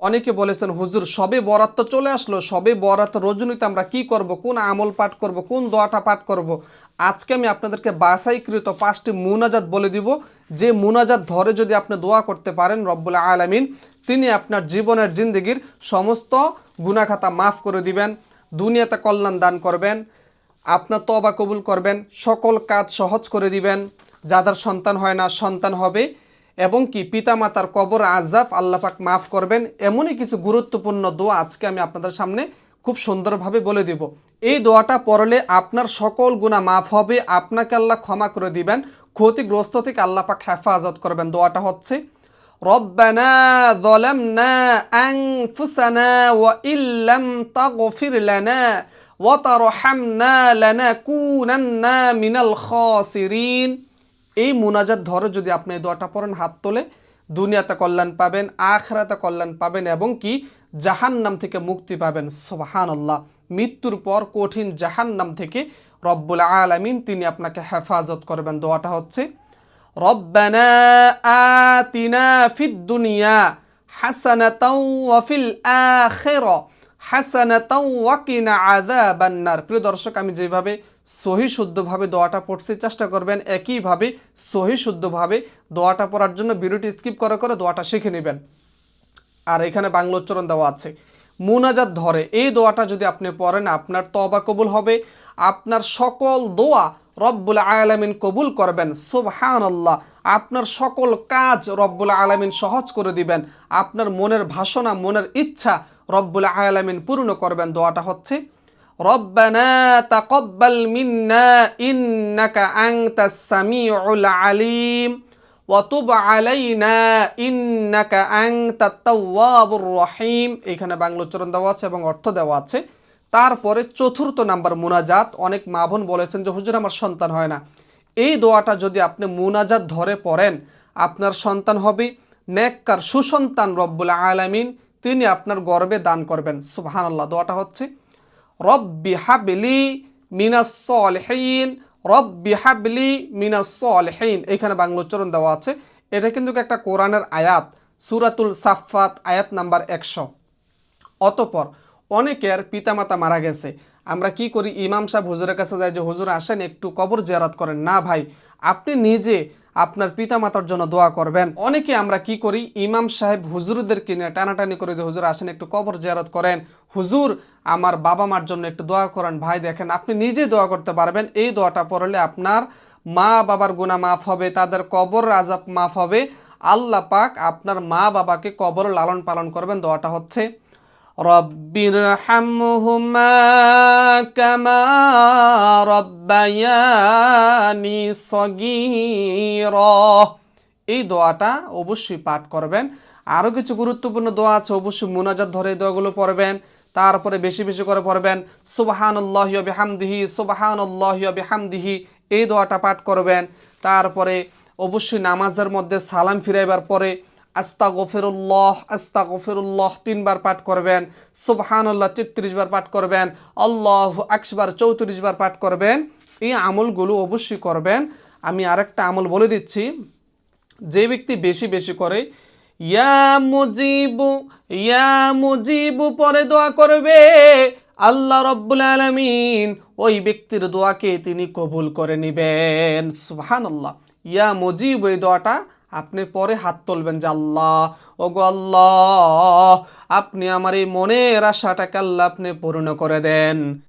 অনেকে বলেছেন, হুজুর, সবে বরাত তো চলে আসলো, সবে বরাত রজনীতে আমরা কি করব? কোন আমল পাঠ করব? কোন দোয়াটা পাঠ করব? আজকে আমি আপনাদেরকে বাছাইকৃত পাঁচটি মুনাজাত বলে দিব। যে মুনাজাত ধরে যদি আপনি দোয়া করতে পারেন রব্বুল আলামিন, তিনি আপনার জীবনের জিন্দগির সমস্ত গুনাখাতা মাফ করে দিবেন, দুনিয়াতে কল্যাণ দান করবেন, আপনার তবা কবুল করবেন, সকল কাজ সহজ করে দিবেন। যাদের সন্তান হয় না, সন্তান হবে এবং কি পিতামাতার কবর আজাব আল্লাপাক মাফ করবেন এমনই কিছু গুরুত্বপূর্ণ দোয়া আজকে আমি আপনাদের সামনে খুব সুন্দরভাবে বলে দিব এই দোয়াটা পড়লে আপনার সকল গুণা মাফ হবে আপনাকে আল্লাহ ক্ষমা করে দিবেন ক্ষতিগ্রস্ত থেকে আল্লাপাক হেফাজত করবেন দোয়াটা হচ্ছে ربنا ظلمنا أنفسنا وإن لم تغفر لنا وترحمنا لنكونن من الخاسرين এই মোনাজাত ধরে যদি আপনি এই দোয়াটা পড়েন, হাত তোলে, দুনিয়াতে কল্যাণ পাবেন, আখরাতে কল্যাণ পাবেন এবং কি জাহান্নাম থেকে মুক্তি পাবেন। সোহান আল্লাহ মৃত্যুর পর কঠিন জাহান্নাম থেকে রব্বুল আলামিন তিনি আপনাকে হেফাজত করবেন। দোয়াটা হচ্ছে দুনিয়া ওয়াফিল প্রিয় দর্শক, আমি যেভাবে সহি শুদ্ধভাবে দোয়াটা পড়তে চেষ্টা করবেন একইভাবে সহি শুদ্ধভাবে দোয়াটা পড়ার জন্য ভিডিওটি স্কিপ করে করে দোয়াটা শিখে নেবেন। আর এখানে বাংলা উচ্চারণ দেওয়া আছে, মুনাজাত ধরে, এই দোয়াটা যদি আপনি পড়েন আপনার তবা কবুল হবে, আপনার সকল দোয়া রব্বুল আলামিন কবুল করবেন সুবহান আল্লাহ আপনার সকল কাজ রব্বুল আলামিন সহজ করে দিবেন, আপনার মনের ভাষণা, মনের ইচ্ছা রব্বুল আলামিন পূর্ণ করবেন, দোয়াটা হচ্ছে তাকব্বাল আলিম রহিম। এখানে বাংলো চরণ দেওয়া আছে এবং অর্থ দেওয়া আছে। তারপরে চতুর্থ নাম্বার মোনাজাত। অনেক মা বোন বলেছেন যে, হুজুর, আমার সন্তান হয় না। এই দোয়াটা যদি আপনি মোনাজাত ধরে পড়েন, আপনার সন্তান হবে নেককার সুসন্তান রব্বুল আলামিন। তিনি আপনার গর্বে দান করবেন। সুবহানাল্লাহ, দোয়াটা হচ্ছে রব্বি হাবলি মিনাস সলহীন, রব্বি হাবলি মিনাস সলহীন। এখানে বাংলা উচ্চারণ দেওয়া আছে। এটা কিন্তু একটা কোরআনের আয়াত, সুরাতুল সাফাত আয়াত নাম্বার একশো। অতপর অনেকের পিতামাতা মারা গেছে। আমরা কি করি? ইমাম সাহেব হুজুরের কাছে যাই যে, হুজুর আসেন, একটু কবর জিয়ারত করেন। না ভাই, আপনি নিজে আপনার পিতামাতার জন্য দোয়া করবেন। অনেকে আমরা কি করি? ইমাম সাহেব হুজুরদেরকে নিয়ে টানাটানি করে যে, হুজুর, আসেন একটু কবর জিয়ারত করেন। হুজুর, আমার বাবা মার জন্য একটু দোয়া করেন। ভাই, দেখেন, আপনি নিজে দোয়া করতে পারবেন। এই দোয়াটা পড়লে আপনার মা বাবার গুণা মাফ হবে, তাদের কবর আজাব মাফ হবে। আল্লাহ পাক আপনার মা বাবাকে কবর লালন পালন করবেন। দোয়াটা হচ্ছে رب ارحمهما كما ربياني صغيرا এই দোয়াটা অবশ্যই পাঠ করবেন আরও কিছু গুরুত্বপূর্ণ দোয়া আছে অবশ্যই মুনাজাত ধরে এই দোয়াগুলো পড়বেন তারপরে বেশি বেশি করে পড়বেন সুবাহানুল্লাহ বিহামদিহি সুবাহানুল্লাহ বিহামদিহি এই দোয়াটা পাঠ করবেন তারপরে অবশ্যই নামাজের মধ্যে সালাম ফিরাইবার পরে আস্তা গফিরুল্লাহ আস্তা গফিরুল্লাহ তিনবার পাঠ করবেন। সুবহানুল্লাহ তেত্রিশ বার পাঠ করবেন। আল্লাহ একশবার চৌত্রিশ বার পাঠ করবেন। এই আমলগুলো অবশ্যই করবেন। আমি আরেকটা আমল বলে দিচ্ছি। যে ব্যক্তি বেশি বেশি করে, ইয়া মুজিবু ইয়া মুজিবু পরে দোয়া করবে, আল্লাহ রব্বুল আলমিন ওই ব্যক্তির দোয়াকে তিনি কবুল করে নিবেন। সুবহানাল্লাহ। ইয়া মুজিব, এই দোয়াটা আপনি পরে হাত তুলবেন যে আল্লাহ ও গো আল্লাহ, আপনি আমার এই মনের আশাটাকে আল্লাহ আপনি পূর্ণ করে দেন।